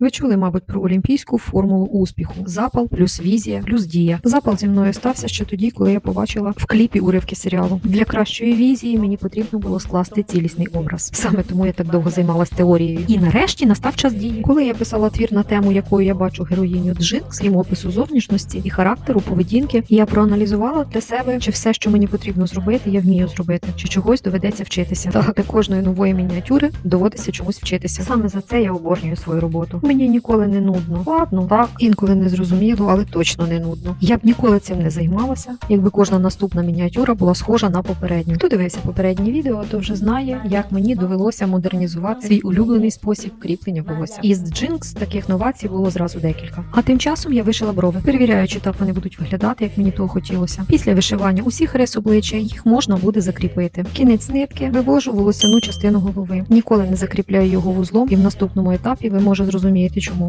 Ви чули, мабуть, про олімпійську формулу успіху: запал плюс візія плюс дія. Запал зі мною стався ще тоді, коли я побачила в кліпі уривки серіалу. Для кращої візії мені потрібно було скласти цілісний образ. Саме тому я так довго займалась теорією. І нарешті настав час дії. Коли я писала твір на тему, якою я бачу героїню Джинкс, крім опису зовнішності і характеру, поведінки, я проаналізувала для себе, чи все, що мені потрібно зробити, я вмію зробити, чи чогось доведеться вчитися. Та для кожної нової мініатюри доводиться чомусь вчитися. Саме за це я обожнюю свою роботу. Мені ніколи не нудно. Ладно, так, інколи не зрозуміло, але точно не нудно. Я б ніколи цим не займалася, якби кожна наступна мініатюра була схожа на попередню. Хто дивився попереднє відео, то вже знає, як мені довелося модернізувати свій улюблений спосіб кріплення волосся. Із Джинкс таких новацій було зразу декілька. А тим часом я вишила брови, перевіряю, чи так вони будуть виглядати, як мені того хотілося. Після вишивання усіх рис обличчя їх можна буде закріпити. Кінець нитки вивожу волосяну частину голови. Ніколи не закріпляю його вузлом, і в наступному етапі ви може зрозумієте чому.